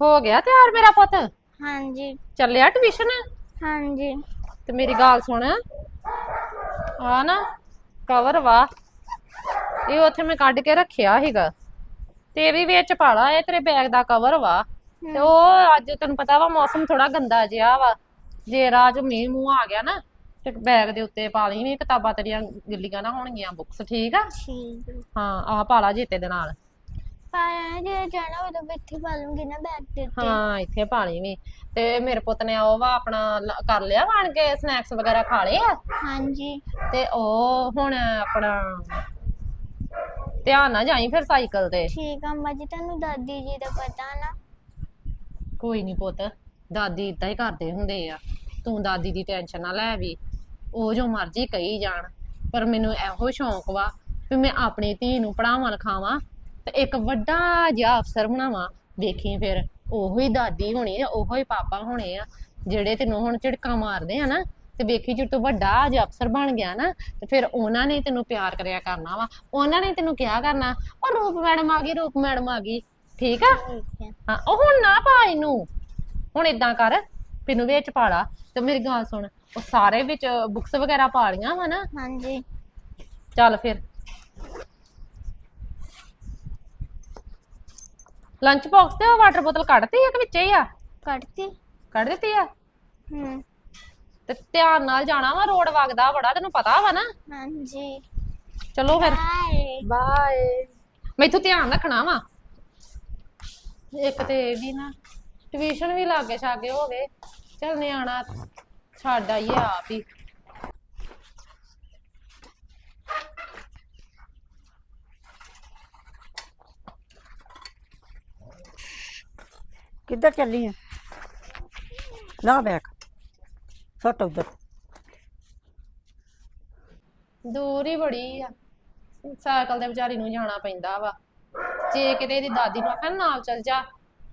ਹੋ ਗਿਆ ਤਿਆਰ ਮੇਰਾ ਪੁੱਤ? ਹਾਂਜੀ। ਚੱਲਿਆ ਟਿਊਸ਼ਨ? ਹਾਂਜੀ। ਤੇ ਮੇਰੀ ਗੱਲ ਸੁਣ। ਆ ਨਾ ਕਵਰ ਵਾ। ਇਹ ਉੱਥੇ ਮੈਂ ਕੱਢ ਕੇ ਰੱਖਿਆ ਸੀਗਾ। ਤੇ ਵੀ ਵਿੱਚ ਪਾਲਾ ਇਹ ਤੇਰੇ ਬੈਗ ਦਾ ਕਵਰ ਵਾ। ਤੇ ਉਹ ਅੱਜ ਤੈਨੂੰ ਪਤਾ ਵਾ ਮੌਸਮ ਥੋੜਾ ਗੰਦਾ ਜਿਹਾ ਵਾ। ਜੇ ਰਾਜ ਮੀਂਹ ਮੂੰਹ ਆ ਗਿਆ ਨਾ ਤੇ ਬੈਗ ਦੇ ਉੱਤੇ ਪਾ ਲਈ ਵੀ ਕਿਤਾਬਾਂ ਤੇਰੀਆਂ ਗਿੱਲੀਆਂ ਨਾ ਹੋਣਗੀਆਂ ਬੁੱਕਸ ਠੀਕ ਆ? ਠੀਕ। ਹੈ। ਹਾਂ ਆਹ ਪਾਲਾ ਜੀਤੇ ਦੇ ਨਾਲ। ਪਾਇਆ ਜੇ ਜਾਣਾ ਉਦੋਂ ਇੱਥੇ ਪਾ ਲੂੰਗੀ ਨਾ ਬੈਗ ਦੇ ਉੱਤੇ। ਹਾਂ ਇੱਥੇ ਪਾਣੀ ਵੀ। ਤੇ ਮੇਰੇ ਪੁੱਤ ਨੇ ਉਹ ਵਾ ਆਪਣਾ ਲ- ਕਰ ਲਿਆ ਬਣ ਕੇ ਸਨੈਕਸ ਵਗੈਰਾ ਖਾ ਲਏ ਆ? ਹਾਂਜੀ। ਤੇ ਉਹ ਹੁਣ ਆਪਣਾ ਧਿਆਨ ਨਾਲ ਜਾਈ ਫਿਰ ਸਾਈਕਲ ਤੇ। ਠੀਕ ਆ ਅੰਮਾ ਜੀ ਤੁਹਾਨੂੰ ਦਾਦੀ ਜੀ ਦਾ ਪਤਾ ਨਾ। ਕੋਈ ਨਹੀਂ ਪੁੱਤ ਦਾਦੀ ਇਦਾਂ ਹੀ ਕਰਦੇ ਹੁੰਦੇ ਆ। ਤੂੰ ਦਾਦੀ ਦੀ ਟੈਨਸ਼ਨ ਨਾ ਲੈ ਵੀ ਉਹ ਜੋ ਮਰਜ਼ੀ ਕਹੀ ਜਾਣ। ਪਰ ਮੈਨੂੰ ਇਹੋ ਸ਼ੌਂਕ ਵਾ ਵੀ ਮੈਂ ਆਪਣੀ ਧੀ ਨੂੰ ਪੜਾਵਾਂ ਲਿਖਾਵਾਂ ਤੇ ਇੱਕ ਵੱਡਾ ਜਿਹਾ ਅਫਸਰ ਬਣਾਵਾਂ। ਦੇਖੀ ਫਿਰ ਉਹੋ ਹੀ ਦਾਦੀ ਹੋਣੀ ਆ ਉਹੋ ਹੀ ਪਾਪਾ ਹੋਣੇ ਆ ਜਿਹੜੇ ਤੈਨੂੰ ਹੁਣ ਝਿੜਕਾਂ ਮਾਰਦੇ ਆ ਨਾ ਤੇ ਵੇਖੀ ਜੇ ਤੂੰ ਵੱਡਾ ਜਿਹਾ ਅਫਸਰ ਬਣ ਗਿਆ ਨਾ ਤੇ ਫਿਰ ਉਹਨਾਂ ਨੇ ਤੈਨੂੰ ਪਿਆਰ ਕਰਿਆ ਕਰਨਾ ਵਾ। ਉਹਨਾਂ ਨੇ ਤੈਨੂੰ ਕਿਹਾ ਕਰਨਾ ਉਹ ਰੂਪ ਮੈਡਮ ਆ ਗਈ ਰੂਪ ਮੈਡਮ ਆ ਗਈ। ਠੀਕ ਆ? ਹੈ ਉਹ ਹੁਣ ਨਾ ਪਾ ਇਹਨੂੰ। ਹੁਣ ਇਦਾਂ ਕਰ ਪਿੰਨੂ ਵਿੱਚ ਪਾ ਲਾ। ਤੇ ਮੇਰੀ ਗੱਲ ਸੁਣ ਉਹ ਸਾਰੇ ਵਿੱਚ ਬੁੱਕਸ ਵਗੈਰਾ ਪਾ ਲੀਆਂ ਵਾ ਨਾ। ਹਾਂਜੀ। ਚੱਲ ਫਿਰ। ਲੰਚ ਬਾਕਸ ਤੇ ਵਾਟਰ ਬੋਤਲ ਕੱਢਤੀ ਆ ਕਿ ਵਿੱਚੇ ਹੀ ਆ? ਕੱਢਤੀ। ਕੱਢ ਦਿੱਤੀ ਆ? ਹੂੰ। ਤੇ ਧਿਆਨ ਨਾਲ ਜਾਣਾ ਵਾ ਰੋਡ ਵਗਦਾ ਬੜਾ ਤੈਨੂੰ ਪਤਾ ਵਾ ਨਾ? ਹਾਂਜੀ। ਚਲੋ ਫਿਰ। ਬਾਏ ਬਾਏ ਮੈਥੋਂ ਧਿਆਨ ਰੱਖਣਾ ਵਾ। ਇੱਕ ਤੇ ਇਹ ਵੀ ਨਾ ਟਿਊਸ਼ਨ ਵੀ ਲਾਗੇ ਛਾਗੇ ਹੋਵੇ ਚੱਲ ਨਿਆਣਾ ਛੱਡ ਆਈਏ ਆਪ ਹੀ। ਕਿੱਧਰ ਚੱਲੀ ਆ? ਲਾ ਬੈਗ। ਸੱਟ ਉਧਰ। ਦੂਰ ਹੀ ਬੜੀ ਆ। ਸਾਈਕਲ ਤੇ ਵਿਚਾਰੀ ਨੂੰ ਜਾਣਾ ਪੈਂਦਾ ਵਾ। ਜੇ ਕਿਤੇ ਇਹਦੀ ਦਾਦੀ ਨੂੰ ਆਖਾਂ ਨਾਲ ਚੱਲ ਜਾ।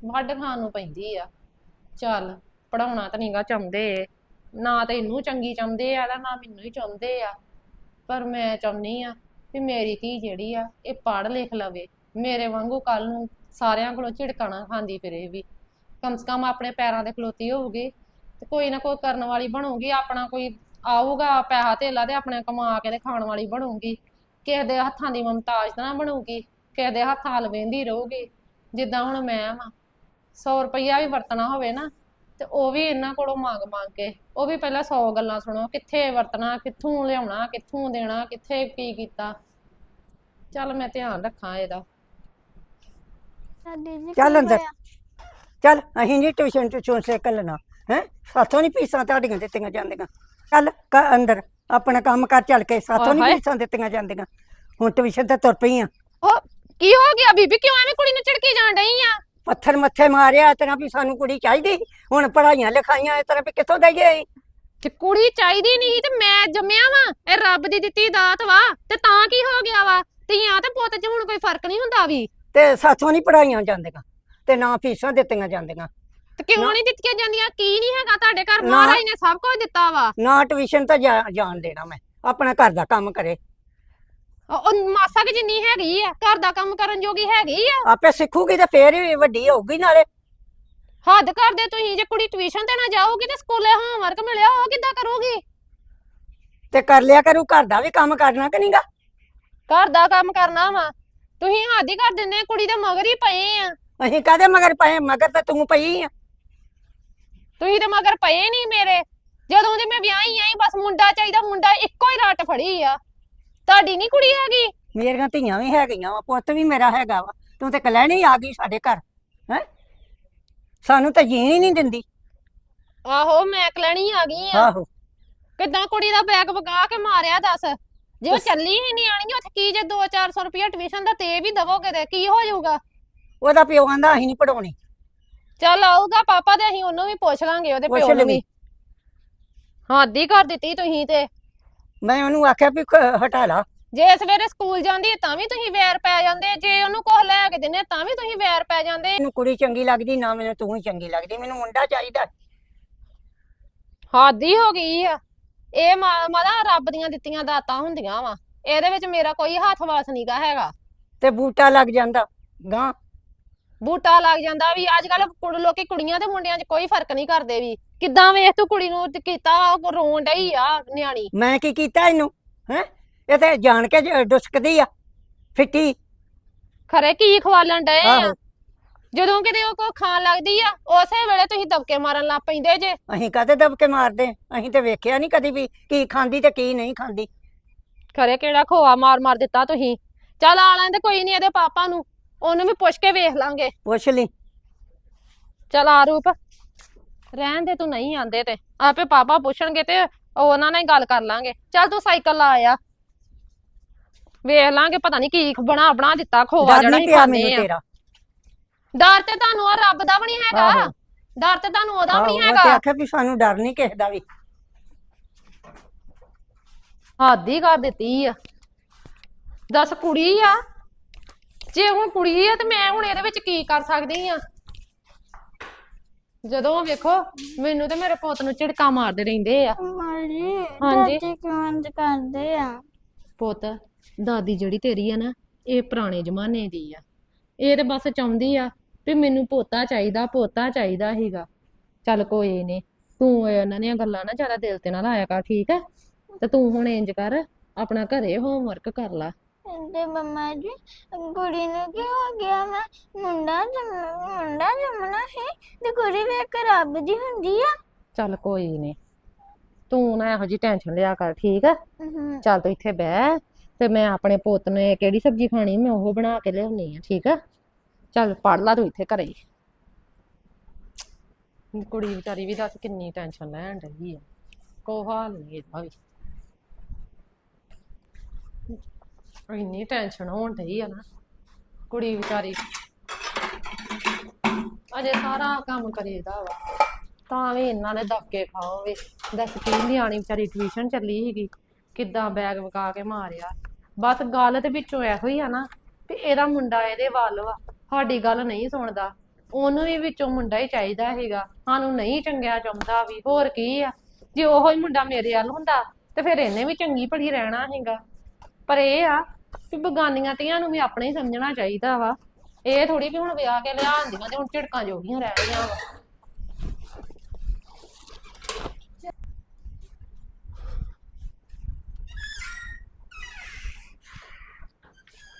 ਵੱਢ ਖਾਣ ਨੂੰ ਪੈਂਦੀ ਆ। ਚੱਲ ਪੜਾਉਣਾ ਤਾਂ ਨਹੀਂਗਾ ਚਾਹੁੰਦੇ। ਨਾ ਤਾਂ ਇਹਨੂੰ ਚੰਗੀ ਚਾਹੁੰਦੇ ਆ, ਨਾ ਮੈਨੂੰ ਹੀ ਚਾਹੁੰਦੇ ਆ। ਪਰ ਮੈਂ ਚਾਹੁੰਨੀ ਆ ਵੀ ਮੇਰੀ ਧੀ ਜਿਹੜੀ ਆ, ਇਹ ਪੜ੍ਹ ਲਿਖ ਲਵੇ। ਮੇਰੇ ਵਾਂਗੂ ਕੱਲ ਨੂੰ ਸਾਰਿਆਂ ਕੋਲੋਂ ਝਿੜਕਾਂ ਨਾ ਖਾਂਦੀ ਫਿਰੇ ਵੀ। ਕਮ ਸੇ ਕਮ ਆਪਣੇ ਪੈਰਾਂ ਤੇ ਖਲੋਤੀ ਹੋਊਗੀ ਤੇ ਕੋਈ ਨਾ ਕੋਈ ਕਰਨ ਵਾਲੀ ਬਣੂਗੀ ਆਪਣਾ ਕੋਈ ਆਊਗਾ ਪੈਸਾ ਧੇਲਾ ਤੇ ਆਪਣੇ ਕਮਾ ਕੇ ਤੇ ਖਾਣ ਵਾਲੀ ਬਣੂਗੀ। ਕਿਸੇ ਦੇ ਹੱਥਾਂ ਦੀ ਮਮਤਾਜ ਤਾਂ ਨਾ ਬਣੂਗੀ ਕਿਸੇ ਦੇ ਹੱਥਾਂ ਹਲ ਵੇਂਦੀ ਰਹੂਗੀ ਜਿੱਦਾਂ ਹੁਣ ਮੈਂ ਵਾਂ। 100 ਰੁਪਈਆ ਵੀ ਵਰਤਣਾ ਹੋਵੇ ਨਾ ਤੇ ਉਹ ਵੀ ਇਹਨਾਂ ਕੋਲੋਂ ਮੰਗ ਮੰਗ ਕੇ ਉਹ ਵੀ ਪਹਿਲਾਂ 100 ਗੱਲਾਂ ਸੁਣੋ ਕਿੱਥੇ ਵਰਤਣਾ ਕਿੱਥੋਂ ਲਿਆਉਣਾ ਕਿੱਥੋਂ ਦੇਣਾ ਕਿੱਥੇ ਕੀ ਕੀਤਾ। ਚੱਲ ਮੈਂ ਧਿਆਨ ਰੱਖਾਂ ਇਹਦਾ। ਦਾਦੀ ਚੱਲ ਅੰਦਰ। ਚੱਲ ਅਸੀਂ ਨਹੀਂ ਟਿਊਸ਼ਨ ਟਿਊਸ਼ਨ ਸੇ ਕੱਲਣਾ ਹੈ? ਸਾਥੋਂ ਨਹੀਂ ਫੀਸਾਂ ਤੁਹਾਡੀਆਂ ਦਿੱਤੀਆਂ ਜਾਂਦੀਆਂ। ਚੱਲ ਕ- ਅੰਦਰ ਆਪਣਾ ਕੰਮ ਕਰ ਚੱਲ ਕੇ ਸਾਥੋਂ। ਨਹੀਂ ਫੀਸਾਂ ਦਿੱਤੀਆਂ ਜਾਂਦੀਆਂ। ਹੁਣ ਟਿਊਸ਼ਨ ਤੇ ਤੁਰ ਪਈ ਆ। ਉਹ ਕੀ ਹੋ ਗਿਆ ਬੀਬੀ? ਕਿਉਂ ਐਵੇਂ ਕੁੜੀ ਨੂੰ ਝਿੜਕੀ ਜਾਣ ਡਈ ਆ? ਪੱਥਰ ਮੱਥੇ ਮਾਰਿਆ ਇਸ ਤਰ੍ਹਾਂ ਵੀ ਸਾਨੂੰ ਕੁੜੀ ਚਾਹੀਦੀ ਹੁਣ ਪੜਾਈਆਂ ਲਿਖਾਈਆਂ ਇਸ ਤਰ੍ਹਾਂ ਵੀ ਕਿੱਥੋਂ ਦਈਏ ਅਸੀਂ? ਤੇ ਕੁੜੀ ਚਾਹੀਦੀ ਨਹੀਂ ਤੇ ਮੈਂ ਜੰਮਿਆ ਵਾਂ। ਇਹ ਰੱਬ ਦੀ ਦਿੱਤੀ ਦਾਤ ਵਾ ਤੇ ਤਾਂ ਕੀ ਹੋ ਗਿਆ ਵਾ? ਧੀਆਂ ਤੇ ਪੁੱਤ 'ਚ ਹੁਣ ਕੋਈ ਫ਼ਰਕ ਨਹੀਂ ਹੁੰਦਾ ਵੀ। ਤੇ ਸਾਥੋਂ ਨਹੀਂ ਪੜਾਈਆਂ ਜਾਂਦੀਆਂ। ਤੇ ਨਾ ਫੀਸਾਂ ਦਿੱਤੀਆਂ ਜਾਂਦੀਆਂ। ਤੇ ਕਿਉਂ। ਨਹੀਂ ਦਿੱਤੀਆਂ ਜਾਂਦੀਆਂ? ਕੀ ਨਹੀਂ ਹੈਗਾ? ਤੁਹਾਡੇ ਘਰ ਨਾ। ਮਹਾਰਾਜ ਨੇ ਸਭ ਕੁਝ ਦਿੱਤਾ ਵਾ। ਨਾ ਟਿਊਸ਼ਨ ਤਾਂ ਜਾ- ਜਾਣ ਦੇਣਾ ਮੈਂ। ਆਪਣਾ ਘਰ ਦਾ ਕੰਮ ਕਰੇ। ਉਹ ਉਹ ਮਾਸਾ ਕਿ ਜਿੰਨੀ ਹੈਗੀ ਆ ਘਰ ਦਾ ਕੰਮ ਕਰਨ ਜੋਗੀ ਹੈਗੀ ਆ? ਆਪੇ ਸਿੱਖੂਗੀ ਤੇ ਫੇਰ ਹੀ ਵੱਡੀ ਹੋਊਗੀ ਨਾਲੇ। ਹੱਦ ਕਰਦੇ ਤੁਸੀਂ ਜੇ ਕੁੜੀ ਟਿਊਸ਼ਨ ਤੇ ਨਾ ਜਾਊਗੀ ਤੇ ਸਕੂਲੇ ਹੋਮਵਰਕ ਮਿਲਿਆ ਉਹ ਕਿੱਦਾਂ ਕਰੂਗੀ? ਤੇ ਕਰ ਲਿਆ ਕਰੂ ਘਰ ਦਾ ਵੀ ਕੰਮ ਕਰਨਾ ਕਿ ਨਹੀਂਗਾ ਘਰ ਦਾ ਕੰਮ ਕਰਨਾ ਵਾ। ਤੁਸੀਂ ਹੱਦ ਹੀ ਕਰ ਦਿੰਦੇ ਆ, ਕੁੜੀ ਦੇ ਮਗਰ ਹੀ ਪਏ ਆ। ਅਸੀਂ ਕਾਦੇ ਮਗਰ ਪਏ ਮਗਰ ਤਾਂ ਤੂੰ ਪਈ ਆ। ਤੁਸੀਂ ਤੇ ਮਗਰ ਪਏ ਨਹੀਂ ਮੇਰੇ। ਜਦੋਂ ਦੇ ਮੈਂ ਵਿਆਹੀ ਆਈ ਬਸ ਮੁੰਡਾ ਚਾਹੀਦਾ ਮੁੰਡਾ ਇੱਕੋ ਹੀ ਰੱਟ ਫੜੀ ਆ। ਤੁਹਾਡੀ ਨਹੀਂ ਕੁੜੀ ਹੈਗੀ? ਮੇਰੀਆਂ ਧੀਆਂ ਵੀ ਹੈਗੀਆਂ ਵਾ ਪੁੱਤ ਵੀ ਮੇਰਾ ਹੈਗਾ ਵਾ। ਤੂੰ ਤੇ ਕਲੈਣੀ ਆ ਗਈ ਸਾਡੇ ਘਰ ਹੈ? ਸਾਨੂੰ ਤਾਂ ਜੀਣ ਹੀ ਨਹੀਂ ਦਿੰਦੀ। ਆਹੋ ਮੈਂ ਕਲੈਣੀ ਆ ਗਈ ਆ। ਆਹੋ। ਕਿੱਦਾਂ ਕੁੜੀ ਦਾ ਬੈਗ ਵਗਾ ਕੇ ਮਾਰਿਆ ਦੱਸ? ਜੇ ਉਹ ਚੱਲੀ ਹੀ ਨਹੀਂ ਆਣੀ ਉੱਥੇ ਕੀ ਜੇ 2-400 ਰੁਪਇਆ ਟਿਊਸ਼ਨ ਦਾ ਤੇ ਵੀ ਦਵੋਗੇ ਤੇ ਕੀ ਹੋ ਜਾਊਗਾ? ਉਹਦਾ ਪਿਓ ਆਂਦਾ ਅਸੀਂ ਨਹੀਂ ਪੜਾਉਣੀ ਚੱਲ ਆਊਗਾ ਪਾਪਾ ਤੇ ਅਸੀਂ ਉਹਨੂੰ ਵੀ ਪੁੱਛ ਲਾਂਗੇ ਉਹਦੇ ਪੁੱਛ ਪਿਓ ਨੂੰ ਲਵੀਂ। ਵੀ। ਹੱਦ ਕਰ ਦਿੱਤੀ ਤੁਸੀਂ ਤੇ। ਮੈਂ ਉਹਨੂੰ ਆਖਿਆ ਵੀ ਖ- ਹਟਾ ਲਾ। ਜੇ ਸਵੇਰੇ ਸਕੂਲ ਜਾਂਦੀ ਹੈ ਤਾਂ ਵੀ ਤੁਸੀਂ ਵੈਰ ਪੈ ਜਾਂਦੇ ਜੇ ਉਹਨੂੰ ਕੁਝ ਲੈ ਕੇ ਦਿੰਦੇ ਤਾਂ ਵੀ ਤੁਸੀਂ ਵੈਰ ਪੈ ਜਾਂਦੇ। ਮੈਨੂੰ ਕੁੜੀ ਚੰਗੀ ਲੱਗਦੀ ਨਾ ਮੈਨੂੰ ਤੂੰ ਹੀ ਚੰਗੀ ਲੱਗਦੀ ਮੈਨੂੰ ਮੁੰਡਾ ਚਾਹੀਦਾ। ਹੱਦ ਹੀ ਗਈ ਆ। ਇਹ ਮਾ- ਮਾਦਾ ਰੱਬ ਦੀਆਂ ਦਿੱਤੀਆਂ ਦਾਤਾਂ ਹੁੰਦੀਆਂ ਵਾ। ਇਹਦੇ ਵਿੱਚ ਮੇਰਾ ਕੋਈ ਹੱਥ ਵਾਸ ਨਹੀਂਗਾ ਹੈਗਾ। ਤੇ ਬੂਟਾ ਲੱਗ ਜਾਂਦਾ ਗਾਂ ਬੂਟਾ ਲੱਗ ਜਾਂਦਾ ਵੀ ਅੱਜ ਕੱਲ ਲੋਕੀ ਕੁੜੀਆਂ ਤੇ ਮੁੰਡਿਆਂ 'ਚ ਕੋਈ ਫ਼ਰਕ ਨਹੀਂ ਕਰਦੇ ਵੀ। ਕਿੱਦਾਂ ਵੇਖ ਤੂੰ ਕੁੜੀ ਨੂੰ ਤੇ ਕੀਤਾ ਉਹ ਰੋਣ ਡਈ ਆ ਨਿਆਣੀ। ਮੈਂ ਕੀ ਕੀਤਾ ਇਹਨੂੰ? ਹੈ? ਇਹ ਤੇ ਜਾਣ ਕੇ ਜ- ਡੁਸਕਦੀ ਆ ਫਿੱਟੀ। ਖਰੇ ਕੀ ਖਵਾਲਣ ਡਏ ਆ? ਆਹੋ। ਜਦੋਂ ਕਿਤੇ ਉਹ ਕੋ ਖਾਣ ਲੱਗਦੀ ਆ ਉਸੇ ਵੇਲੇ ਤੁਸੀਂ ਦਬਕੇ ਮਾਰਨ ਲੱਗ ਪੈਂਦੇ ਜੇ। ਅਸੀਂ ਕਾਹਦੇ ਦਬਕੇ ਮਾਰਦੇ? ਅਸੀਂ ਤੇ ਵੇਖਿਆ ਨਹੀਂ ਕਦੀ ਵੀ ਕੀ ਖਾਂਦੀ ਤੇ ਕੀ ਨਹੀਂ ਖਾਂਦੀ। ਖਰੇ ਕਿਹੜਾ ਖੋਆ ਮਾਰ ਮਾਰ ਦਿੱਤਾ ਤੁਸੀਂ। ਚੱਲ ਆ ਲੈਂਦੇ ਕੋਈ ਨਹੀਂ ਇਹਦੇ ਪਾਪਾ ਨੂੰ। ਉਹਨੂੰ ਵੀ ਪੁੱਛ ਕੇ ਵੇਖ ਲਾਂਗੇ। ਪੁੱਛ ਲਈ। ਚੱਲ ਆ ਰੂਪ ਰਹਿਣ ਦੇ ਤੂੰ ਨਹੀਂ ਆਂਦੇ ਤੇ। ਆਪੇ ਪਾਪਾ ਪੁੱਛਣਗੇ ਤੇ ਉਹ ਉਹਨਾਂ ਨਾਲ ਹੀ ਗੱਲ ਕਰ ਲਾਂਗੇ। ਚੱਲ ਤੂੰ ਸਾਈਕਲ ਲਾ ਆ। ਵੇਖ ਲਾਂਗੇ ਪਤਾ ਨਹੀਂ ਕੀ ਬਣਾ ਬਣਾ ਦਿੱਤਾ ਖੋਆ ਡਰ ਜਿਹੜਾ ਨਹੀਂ ਹੀ ਪਿਆ ਖਾਂਦੇ ਮੈਨੂੰ ਆ। ਤੇਰਾ। ਡਰ ਤੇ ਤੁਹਾਨੂੰ ਆ ਰੱਬ ਦਾ ਵੀ ਨਹੀਂ ਹੈਗਾ। ਆਹੋ। ਡਰ ਤੇ ਤੁਹਾਨੂੰ ਉਹਦਾ ਵੀ ਆਹੋ, ਨਹੀਂ ਉਹ ਤੇ ਹੈਗਾ ਆਖਿਆ ਵੀ ਸਾਨੂੰ ਡਰ ਨਹੀਂ ਕਿਸੇ ਦਾ ਵੀ। ਹੱਦ ਹੀ ਕਰ ਦਿੱਤੀ ਆ। ਦੱਸ ਕੁੜੀ ਆ। ਜੇ ਹੁਣ ਕੁੜੀ ਆ ਤੇ ਮੈਂ ਹੁਣ ਇਹਦੇ ਵਿੱਚ ਕੀ ਕਰ ਸਕਦੀ ਆ? ਜਦੋਂ ਵੇਖੋ ਮੈਨੂੰ ਤੇ ਮੇਰੇ ਪੁੱਤ ਨੂੰ ਝਿੜਕਾ ਮਾਰਦੇ ਰਹਿੰਦੇ ਆ। ਹਾਂਜੀ। ਦਾਦੀ ਕਿਉਂ ਇੰਝ ਕਰਦੇ ਆ? ਪੁੱਤ ਦਾਦੀ ਜਿਹੜੀ ਤੇਰੀ ਆ ਨਾ ਇਹ ਪੁਰਾਣੇ ਜ਼ਮਾਨੇ ਦੀ ਆ। ਇਹ ਤੇ ਬਸ ਚਾਹੁੰਦੀ ਆ ਵੀ ਮੈਨੂੰ ਪੋਤਾ ਚਾਹੀਦਾ ਪੋਤਾ ਚਾਹੀਦਾ ਹੀਗਾ ਚੱਲ ਕੋਈ ਨੀ ਤੂੰ ਇਹ ਉਹਨਾਂ ਦੀਆਂ ਗੱਲਾਂ ਨਾ ਜ਼ਿਆਦਾ ਦਿਲ ਤੇ ਨਾ ਲਾਇਆ ਕਰ ਠੀਕ ਹੈ ਤੇ ਤੂੰ ਹੁਣ ਇੰਜ ਕਰ ਆਪਣਾ ਘਰੇ ਹੋਮਵਰਕ ਕਰ ਲਾ। ਤੇ ਮੰਮਾ ਜੀ ਕੁੜੀ ਨੂੰ ਕੀ ਹੋ ਗਿਆ ਮੈਂ ਮੁੰਡਾ ਜੰਮ ਮੁੰਡਾ ਜੰਮਣਾ ਹੈ ਤੇ ਕੁੜੀ ਵੇਖ ਕੇ ਰੱਬ ਦੀ ਹੁੰਦੀ ਆ। ਚੱਲ ਕੋਈ ਨੀ ਤੂੰ ਨਾ ਇਹੋ ਜੀ ਟੈਨਸ਼ਨ ਲਿਆ ਕਰ ਠੀਕ ਆ? ਹਮ, ਚੱਲ ਤੂੰ ਇੱਥੇ ਬਹਿ ਤੇ ਮੈਂ ਆਪਣੇ ਪੁੱਤ ਨੇ ਕਿਹੜੀ ਸਬਜ਼ੀ ਖਾਣੀ ਮੈਂ ਉਹ ਬਣਾ ਕੇ ਲਿਆਉਣੀ ਆ ਠੀਕ ਆ? ਚੱਲ ਪੜ ਲਾ ਤੂੰ ਇੱਥੇ ਘਰੇ ਹੀ। ਕੁੜੀ ਵਿਚਾਰੀ ਵੀ ਦੱਸ ਕਿੰਨੀ ਟੈਨਸ਼ਨ ਲੈਣ ਰਹੀ ਆ। ਕੋ ਹਾਲ ਨਹੀਂ ਇਹਦਾ ਵੀ। ਇੰਨੀ ਟੈਨਸ਼ਨ ਹੋਣ ਡਈ ਆ ਨਾ, ਕੁੜੀ ਵਿਚਾਰੀ। ਅਜੇ ਸਾਰਾ ਕੰਮ ਕਰੀਦਾ ਵਾ, ਤਾਂ ਵੀ ਇਹਨਾਂ ਨੇ ਧੱਕੇ ਖਾਓਗੇ ਦੱਸ ਕੀ ਨਿਆਣੀ ਵਿਚਾਰੀ ਟਿਊਸ਼ਨ ਚੱਲੀ ਸੀਗੀ, ਕਿੱਦਾਂ ਬੈਗ ਵਕਾ ਕੇ ਮਾਰਿਆ। ਬਸ ਗੱਲ ਤੇ ਵਿੱਚੋਂ ਇਹੋ ਹੀ ਆ ਨਾ, ਵੀ ਇਹਦਾ ਮੁੰਡਾ ਇਹਦੇ ਵੱਲ ਵਾ, ਸਾਡੀ ਗੱਲ ਨਹੀਂ ਸੁਣਦਾ। ਉਹਨੂੰ ਵੀ ਵਿੱਚੋਂ ਮੁੰਡਾ ਹੀ ਚਾਹੀਦਾ ਹੈਗਾ ਸਾਨੂੰ ਨਹੀਂ ਚੰਗਿਆ ਚਾਹੁੰਦਾ ਵੀ, ਹੋਰ ਕੀ ਆ। ਜੇ ਉਹੋ ਹੀ ਮੁੰਡਾ ਮੇਰੇ ਵੱਲ ਹੁੰਦਾ, ਤੇ ਫਿਰ ਇਹਨੇ ਵੀ ਚੰਗੀ ਭਲੀ ਰਹਿਣਾ ਹੈਗਾ ਪਰ ਇਹ ਆ ਵੀ ਬਗਾਨੀਆਂ ਧੀਆਂ ਨੂੰ ਵੀ ਆਪਣੇ ਹੀ ਸਮਝਣਾ ਚਾਹੀਦਾ ਵਾ। ਇਹ ਥੋੜੀ ਵੀ ਹੁਣ ਵਿਆਹ ਕੇ ਲਿਆਂਦੀਆਂ ਤੇ ਹੁਣ ਝਿੜਕਾਂ ਜੋਗੀਆਂ ਰਹਿ ਗਈਆਂ ਵਾ।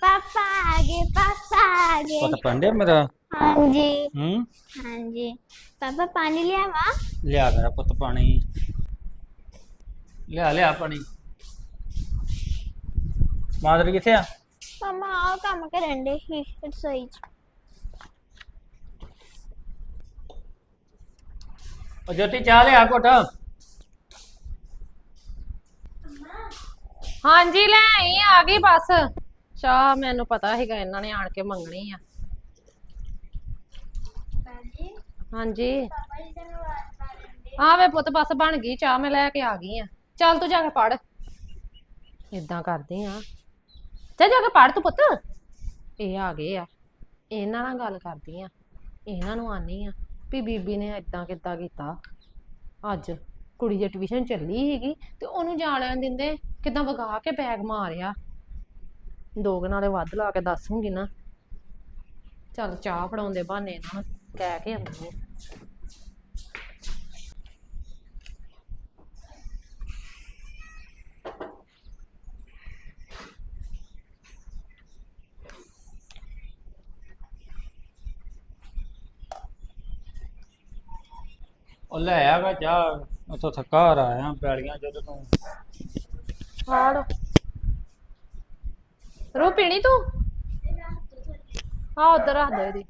ਪਾਪਾ ਆ ਗਏ ਪਾਪਾ ਆ ਗਏ। ਪਤਾ ਪੰਡੇ ਮੇਰਾ? ਹਾਂਜੀ। ਹੂੰ? ਹਾਂਜੀ। ਪਾਪਾ ਪਾਣੀ ਲਿਆਵਾ? ਲਿਆ ਮੇਰਾ ਪੁੱਤ ਪਾਣੀ। ਲਿਆ ਲਿਆ ਪਾਣੀ। ਮਾਦਰੀ ਕਿੱਥੇ ਆ? ਮਮਾ ਆਹ ਕੰਮ ਕਰਨ ਦੇ ਹੀ ਰਸੋਈ ਚ। ਉਹ ਜੋਤੀ ਚਾਹ ਲਿਆ ਘੁੱਟ। ਹਾਂਜੀ ਲੈ ਆਈ ਆ ਗਈ ਬਸ। ਚਾਹ ਮੈਨੂੰ ਪਤਾ ਹੈਗਾ ਇਹਨਾਂ ਨੇ ਆਣ ਕੇ ਮੰਗਣੀ ਆ। ਹਾਂਜੀ? ਹਾਂਜੀ। ਪਾਪਾ ਜੀ ਤੈਨੂੰ ਆਵਾਜ਼ ਮਾਰਨ ਦੇ ਆ ਵੇ ਪੁੱਤ ਬਸ ਬਣ ਗਈ ਚਾਹ ਮੈਂ ਲੈ ਕੇ ਆ ਗਈ ਆ। ਚੱਲ ਤੂੰ ਜਾ ਕੇ ਪੜ ਇਦਾਂ ਕਰਦੇ ਆ। ਚੱਲ ਜਾ ਕੇ ਪੜ ਤੂੰ ਪੁੱਤ। ਇਹ ਆ ਗਏ ਆ। ਇਹਨਾਂ ਨਾਲ ਗੱਲ ਕਰਦੀ ਆ। ਇਹਨਾਂ ਨੂੰ ਆਨੀ ਆ ਵੀ ਬੀਬੀ ਨੇ ਇਦਾਂ ਕਿੱਦਾਂ ਕੀਤਾ। ਅੱਜ ਕੁੜੀ ਜੇ ਟਿਊਸ਼ਨ ਚੱਲੀ ਸੀਗੀ ਤੇ ਉਹਨੂੰ ਜਾ ਲੈਣ ਦਿੰਦੇ ਕਿਦਾਂ ਵਗਾ ਕੇ ਬੈਗ ਮਾਰਿਆ। ਦੋ ਕੁ ਨਾਲੇ ਵੱਧ ਲਾ ਕੇ ਦੱਸੂਗੀ ਨਾ। ਚੱਲ ਚਾਹ ਫੜਾਉਂਦੇ ਬਹਾਨੇ ਇਹਨਾਂ ਨੂੰ ਕਹਿ ਕੇ ਆਉਂਦੀ ਆ। ਉਹ ਲੈ ਆਗਾ ਚਾਹ ਉਥੋਂ ਥੱਕਾ ਹਾਰ ਆਇਆ ਪੈਲੀਆਂ ਜਦੋਂ ਤੂੰ। ਹਾੜ। ਰੋ ਪੀਣੀ ਤੂੰ? ਆ ਉਧਰ ਰੱਖ ਦੇ ਇਹਦੀ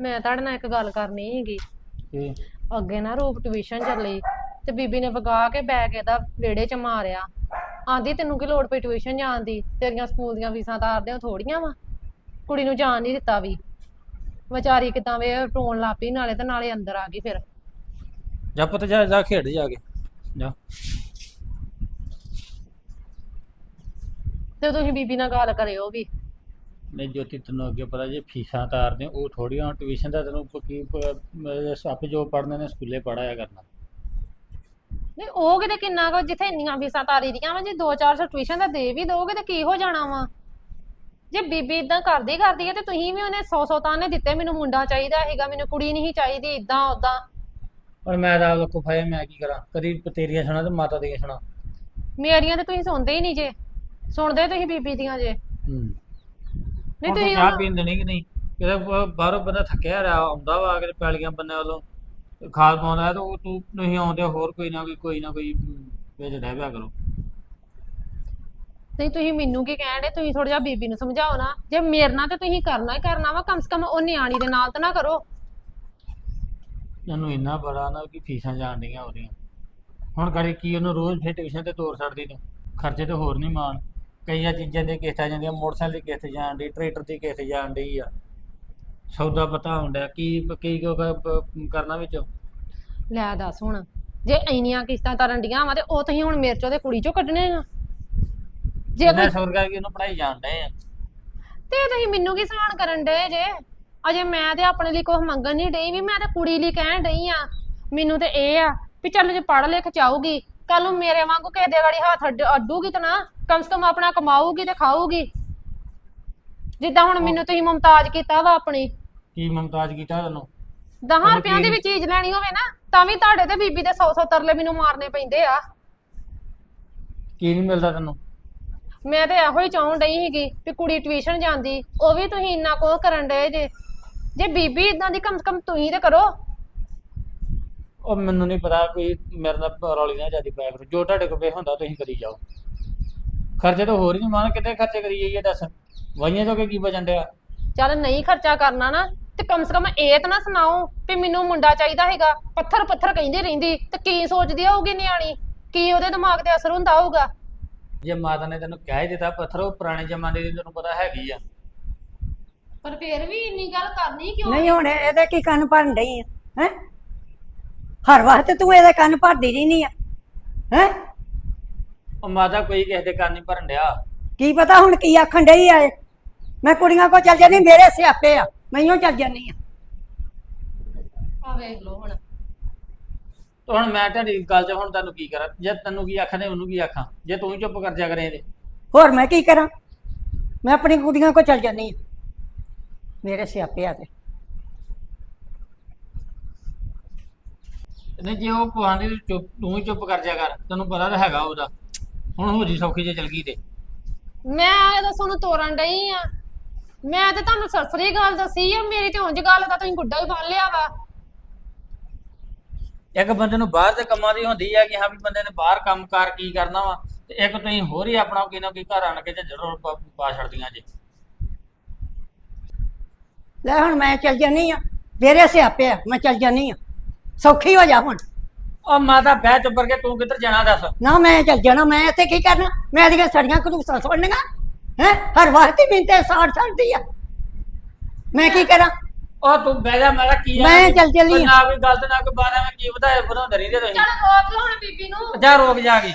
ਮੈਂ ਤੁਹਾਡੇ ਨਾਲ ਇੱਕ ਗੱਲ ਕਰਨੀ ਹੈਗੀ ਕੀ? ਅੱਗੇ ਨਾ ਰੂਪ ਟਿਊਸ਼ਨ ਚੱਲੀ ਤੇ ਬੀਬੀ ਨੇ ਵਗਾ ਕੇ ਬੈਗ ਇਹਦਾ ਵਿਹੜੇ 'ਚ ਮਾਰਿਆ। ਆਂਦੀ ਤੈਨੂੰ ਕੀ ਲੋੜ ਪਈ ਟਿਊਸ਼ਨ ਜਾਣ ਦੀ? ਤੇਰੀਆਂ ਸਕੂਲ ਦੀਆਂ ਫੀਸਾਂ ਤਾਰਦੇ ਹੋ ਥੋੜੀਆਂ ਵਾ। ਕੁੜੀ ਨੂੰ ਜਾਣ ਨਹੀਂ ਦਿੱਤਾ ਵੀ। ਵਿਚਾਰੀ ਕਿਦਾਂ ਵੇ ਰੋਣ ਲੱਗ ਪਈ ਨਾਲੇ ਤੇ ਨਾਲੇ ਅੰਦਰ ਆ ਗਈ ਫਿਰ। ਜਾ ਪੁੱਤ ਜਾ ਜਾ ਖੇਡ ਜਾ ਕੇ। ਜਾ। ਤੇ ਤੁਸੀਂ ਬੀਬੀ ਨਾਲ ਗੱਲ ਕਰਿਓ ਵੀ। ਨਹੀਂ ਜੋਤੀ ਤੈਨੂੰ ਅੱਗੇ ਪਤਾ ਜੇ ਫੀਸਾਂ ਤਾਰਦੇ ਉਹ ਥੋੜੀਆਂ ਟਿਊਸ਼ਨ ਦਾ ਤੈਨੂੰ ਪ- ਕੀ ਸੱਪ ਜੋ ਪੜਨੇ ਨੇ ਸਕੂਲੇ ਪੜਾਇਆ ਕਰਨਾ। ਨਹੀਂ ਉਹ ਕਿਤੇ ਕਿੰਨਾ ਕੁ ਜਿੱਥੇ ਇੰਨੀਆਂ ਫੀਸਾਂ ਤਾਰੀ ਦੀਆਂ ਵਾ ਜੇ 2-400 ਟਿਊਸ਼ਨ ਦਾ ਦੇ ਵੀ ਦੋਗੇ ਤੇ ਕੀ ਹੋ ਜਾਣਾ ਵਾ? ਜੇ ਬੀਬੀ ਇਦਾਂ ਕਰਦੀ ਕਰਦੀ ਹੈ ਤੇ ਤੁਸੀਂ ਵੀ ਉਹਨੇ 100 100 ਤਾਨੇ ਦਿੱਤੇ ਮੈਨੂੰ ਮੁੰਡਾ ਚਾਹੀਦਾ ਹੈਗਾ ਮੈਨੂੰ ਕੁੜੀ ਨਹੀਂ ਚਾਹੀਦੀ ਇਦਾਂ ਉਦਾਂ ਪਰ ਮੈਂ ਤਾਂ ਲੋਕੋ ਫਾਇਆ ਮੈਂ ਕੀ ਕਰਾਂ? ਕਦੀ ਤੇਰੀਆਂ ਸੁਣਾ ਤੇ ਮਾਤਾ ਦੀਆਂ ਸੁਣਾ। ਮੇਰੀਆਂ ਤੇ ਤੁਸੀਂ ਸੁਣਦੇ ਹੀ ਨਹੀਂ ਜੇ। ਸੁਣਦੇ ਤੁਸੀਂ ਬੀਬੀ ਦੀਆਂ ਜੇ। ਹੂੰ। ਨਹੀਂ ਤੁਸੀਂ ਚਾਹ ਪੀਣ ਦੇਣੀ ਕਿ ਨਹੀਂ? ਬ- ਬਾਹਰੋਂ ਬੰਦਾ ਥੱਕਿਆ ਰਿਹਾ ਆਉਂਦਾ ਵਾ ਕਿਤੇ ਪੈਲੀਆਂ ਬੰਨੇ ਵੱਲੋਂ ਖਾਦ ਪਾਉਂਦਾ ਤਾਂ ਉਹ ਤੂੰ ਤੁਸੀਂ ਆਉਂਦੇ ਹੋਰ ਕੋਈ ਨਾ ਕੋਈ ਕੋਈ ਨਾ ਕੋਈ ਵਿੱਚ ਡਹਿ ਪਿਆ ਕਰੋ। ਨਹੀਂ ਤੁਸੀਂ ਮੈਨੂੰ ਕੀ ਕਹਿਣ ਦੇ ਤੁਸੀਂ ਥੋੜਾ ਜਿਹਾ ਬੀਬੀ ਨੂੰ ਸਮਝਾਓ ਨਾ। ਜੇ ਮੇਰੇ ਨਾਲ ਤੇ ਤੁਸੀਂ ਕਰਨਾ ਹੀ ਕਰਨਾ ਵਾ ਕਮ ਸੇ ਕਮ ਉਹ ਨਿਆਣੀ ਦੇ ਨਾਲ ਤਾਂ ਨਾ ਕਰੋ। ਇਹਨੂੰ ਇੰਨਾ ਬੜਾ ਨਾ ਕਿ ਫੀਸਾਂ ਜਾਣ ਡੀਆਂ ਉਹਦੀਆਂ। ਹੁਣ ਕਰੇ ਕੀ ਉਹਨੂੰ ਰੋਜ਼ ਫਿਰ ਟਿਊਸ਼ਨ ਤੇ ਤੋਰ ਛੱਡਦੀ ਤੂੰ? ਖਰਚੇ ਤੇ ਹੋਰ ਨਹੀਂ ਮਾਣ। ਕਈਆਂ ਚੀਜ਼ਾਂ ਦੇ ਕਿਸ਼ਤਾਂ ਜਾਂਦੀਆਂ ਮੋਟਰਸਾਈਕਲ ਦੀ ਕਿਸ਼ਤ ਜਾਣ ਦੀ ਟਰੈਕਟਰ ਦੀ ਕਿਸ਼ਤ ਜਾਣ ਡਈ ਆ। ਸੌਦਾ ਪਤਾ ਹੁੰਦਾ ਕੀ ਕੀ ਕਰਨਾ ਵਿੱਚੋਂ? ਲੈ ਦੱਸ ਹੁਣ ਜੇ ਇੰਨੀਆਂ ਕਿਸ਼ਤਾਂ ਤਰਨ ਡੀਆਂ ਵਾ ਤੇ ਉਹ ਤੁਸੀਂ ਹੁਣ ਮੇਰੇ ਚੋਂ ਤੇ ਕੁੜੀ ਚੋਂ ਕੱਢਣੇ ਆ। ਜੇ ਕੋਈ ਸੌਰ ਕਰਕੇ ਉਹਨੂੰ ਪੜਾਈ ਜਾਣ ਡਏ ਆ। ਤੇ ਤੁਸੀਂ ਮੈਨੂੰ ਕੀ ਸਹਾਨ ਕਰਨ ਡਏ ਜੇ? ਅਜੇ ਮੈਂ ਤੇ ਆਪਣੇ ਲਈ ਕੁਝ ਮੰਗਣ ਨਹੀਂ ਡਈ ਵੀ ਮੈਂ ਤੇ ਕੁੜੀ ਲਈ ਕਹਿਣ ਡਈ ਆ। ਮੈਨੂੰ ਤੇ ਇਹ ਆ ਵੀ ਚੱਲ ਜੇ ਪੜ੍ਹ ਲਿਖ ਚਾਹੂਗੀ ਕੱਲ ਨੂੰ ਮੇਰੇ ਵਾਂਗੂ ਕਿਸੇ ਦੇ ਗਾੜੀ ਹੱਥ ਅੱਡ- ਅੱਡੂਗੀ ਤਾਂ ਨਾ ਕਮ ਸੇ ਕਮ ਆਪਣਾ ਕਮਾਊਗੀ ਤੇ ਖਾਊਗੀ। ਜਿੱਦਾਂ ਹੁਣ ਮੈਨੂੰ ਤੁਸੀਂ ਮੁਮਤਾਜ ਕੀਤਾ ਵਾ ਆਪਣੀ। ਕੀ ਮੁਮਤਾਜ ਕੀਤਾ ਤੈਨੂੰ? 10 ਤੈਨੂੰ ਰੁਪਿਆਂ ਦੀ ਕੀ- ਵੀ ਚੀਜ਼ ਲੈਣੀ ਹੋਵੇ ਨਾ ਤਾਂ ਵੀ ਤੁਹਾਡੇ ਤੇ ਬੀਬੀ ਦੇ 100 100 ਤਰਲੇ ਮੈਨੂੰ ਮਾਰਨੇ ਪੈਂਦੇ ਆ। ਕੀ ਨਹੀਂ ਮਿਲਦਾ ਤੈਨੂੰ? ਮੈਂ ਤੇ ਇਹੋ ਹੀ ਚਾਹੁੰ ਡਈ ਸੀਗੀ ਵੀ ਕੁੜੀ ਟਿਊਸ਼ਨ ਜਾਂਦੀ ਉਹ ਵੀ ਤੁਸੀਂ ਇੰਨਾ ਕੋ ਕਰਨ ਡਏ ਜੇ। ਜੇ ਬੀਬੀ ਇਦਾਂ ਦੀ ਕਮ ਸੇ ਕਮ ਤੁਸੀਂ ਤੇ ਕਰੋ। ਉਹ ਮੈਨੂੰ ਨਹੀਂ ਪਤਾ ਕੋਈ ਮੇਰੇ ਨਾਲ ਰੌਲੀ ਨਾ ਜਿਆਦੀ ਪਾਇਆ ਕਰੋ। ਜੋ ਤੁਹਾਡੇ ਕੋਲ ਵੇ ਹੁੰਦਾ ਤੁਸੀਂ ਕਰੀ ਜਾਓ। ਖਰਚੇ ਤਾਂ ਹੋਰ ਹੀ ਮਾਨ ਕਿਤੇ ਖਰਚੇ ਕਰੀ ਜਾਈਏ ਦੱਸ। ਵਾਈਆਂ ਤੋਂ ਕੀ ਬਚਣ ਡਿਆ? ਚੱਲ ਨਹੀਂ ਖਰਚਾ ਕਰਨਾ ਨਾ ਤੇ ਕਮ ਸੇ ਕਮ ਇਹ ਤਾਂ ਨਾ ਸੁਣਾਓ ਵੀ ਮੈਨੂੰ ਮੁੰਡਾ ਚਾਹੀਦਾ ਹੈਗਾ। ਪੱਥਰ ਪੱਥਰ ਕਹਿੰਦੀ ਰਹਿੰਦੀ ਤੇ ਕੀ ਸੋਚਦੀ ਹੋਊਗੀ ਨਿਆਣੀ? ਕੀ ਉਹਦੇ ਦਿਮਾਗ ਤੇ ਅਸਰ ਹੁੰਦਾ ਹੋਊਗਾ? ਜੇ ਮਾਤਾ ਨੇ ਤੈਨੂੰ ਕਹਿ ਹੀ ਦਿੱਤਾ ਪੱਥਰ ਉਹ ਪੁਰਾਣੇ ਜ਼ਮਾਨੇ ਦੀ ਤੈਨੂੰ ਪਤਾ ਹੈਗੀ ਆ। ਪਰ ਫਿਰ ਵੀ ਇੰਨੀ ਗੱਲ ਕਰਨੀ ਕਿਉਂ? ਨਹੀਂ ਹੁਣ ਇਹਦੇ ਕੀ ਕੰਨ ਭਰਨ ਡਈ ਆ ਹੈ? ਹਰ ਵਕਤ ਤੂੰ ਇਹਦੇ ਕੰਨ ਭਰਦੀ ਰਹਿਨੀ ਆ ਹੈ? ਉਹ ਮਾਤਾ ਕੋਈ ਕਿਸੇ ਦੇ ਕੰਨ ਨਹੀਂ ਭਰਨ ਡਿਆ। ਕੀ ਪਤਾ ਹੁਣ ਕੀ ਆਖਣ ਡਈ ਆ ਇਹ? ਮੈਂ ਕੁੜੀਆਂ ਕੋ ਚੱਲ ਜਾਂਦੀ ਮੇਰੇ ਸਿਆਪੇ ਆ ਮੈਂਓ ਚੱਲ ਜਾਂਦੀ ਆ। ਆ ਵੇਖ ਲਓ ਹੁਣ। ਤੇ ਹੁਣ ਮੈਂ ਤੁਹਾਡੀ ਗੱਲ 'ਚ ਹੁਣ ਤੈਨੂੰ ਕੀ ਕਰਾਂ? ਜੇ ਤੈਨੂੰ ਕੀ ਆਖਾਂ ਤੇ ਉਹਨੂੰ ਕੀ ਆਖਾਂ? ਜੇ ਤੂੰ ਹੀ ਚੁੱਪ ਕਰ ਜਾ ਕਰੇ ਤੇ ਹੋਰ ਮੈਂ ਕੀ ਕਰਾਂ? ਮੈਂ ਆਪਣੀ ਕੁੜੀਆਂ ਕੋ ਚੱਲ ਜਾਂਦੀ ਆ ਮੇਰੇ ਸਿਆਪੇ ਆ ਤੇ ਨਹੀਂ ਜੇ ਉਹ ਤੇ ਚੁੱਪ ਤੂੰ ਹੀ ਚੁੱਪ ਕਰ ਜਾ ਕਰ। ਤੈਨੂੰ ਪਤਾ ਤਾਂ ਹੈਗਾ ਉਹਦਾ। ਹੁਣ ਹੋ ਜੀ ਸੌਖੀ ਜੇ ਚਲ ਗਈ ਤੇ। ਮੈਂ ਇਹਦਾ ਤੁਹਾਨੂੰ ਤੋਰਨ ਡਈ ਆ। ਮੈਂ ਤੇ ਤੁਹਾਨੂੰ ਸਰਸਰੀ ਗੱਲ ਦੱਸੀ ਆ। ਮੇਰੀ ਤੇ ਉਂਝ ਗੱਲ ਦਾ ਤੁਸੀਂ ਗੁੱਡਾ ਹੀ ਬੰਨ ਲਿਆ ਵਾ। ਇੱਕ ਬੰਦੇ ਨੂੰ ਬਾਹਰ ਦੇ ਕੰਮਾਂ ਦੀ ਹੁੰਦੀ ਆ ਕਿ ਹਾਂ ਵੀ ਬੰਦੇ ਨੇ ਬਾਹਰ ਕੰਮਕਾਰ ਕੀ ਕਰਨਾ ਵਾ ਤੇ ਇੱਕ ਤੁਸੀਂ ਹੋਰ ਹੀ ਆਪਣਾ ਕੋਈ ਨਾ ਕੋਈ ਘਰ ਆਣ ਕੇ ਝੱਜਰ ਪਾ ਪਾ ਛੱਡਦੀਆਂ ਜੇ। ਲੈ ਹੁਣ ਮੈਂ ਚੱਲ ਜਾਂਦੀ ਆ ਮੇਰੇ ਸਿਆਪੇ ਆ ਮੈਂ ਚੱਲ ਜਾਂਦੀ ਆ। ਸੌਖੀ ਹੋ ਜਾ ਹੁਣ। ਉਹ ਮਾਤਾ ਬਹਿ ਚੁੱਪ ਕਰਕੇ ਤੂੰ ਕਿੱਧਰ ਜਾਣਾ ਦੱਸ? ਨਾ ਮੈਂ ਚੱਲ ਜਾਣਾ ਮੈਂ ਇੱਥੇ ਕੀ ਕਰਨਾ? ਮੈਂ ਇਹਦੀਆਂ ਸੜੀਆਂ ਕਦੂਸਾਂ ਸੁਣਨੀਆਂ ਹੈ? ਹਰ ਮੈਨੂੰ ਤੇ ਸਾੜ ਛੱਡਦੀ ਆ। ਮੈਂ ਕੀ ਕਰਾਂ? ਉਹ ਤੂੰ ਬਹਿ ਜਾ ਮੇਰਾ ਕੀ ਆ? ਮੈਂ ਚੱਲ ਚੱਲੀ ਆਂ। ਨਾ ਕੋਈ ਗਲਤ ਨਾ ਕੋਈ ਬਾਤ ਐਵੇਂ ਕੀ ਵਧਾਏ ਵਧਾਉਂਦੇ ਰਹਿੰਦੇ ਤੁਸੀਂ। ਚੱਲ ਰੋਕ ਲਓ ਹੁਣ ਬੀਬੀ ਨੂੰ। ਜਾ ਰੋਕ ਜਾ ਕੇ।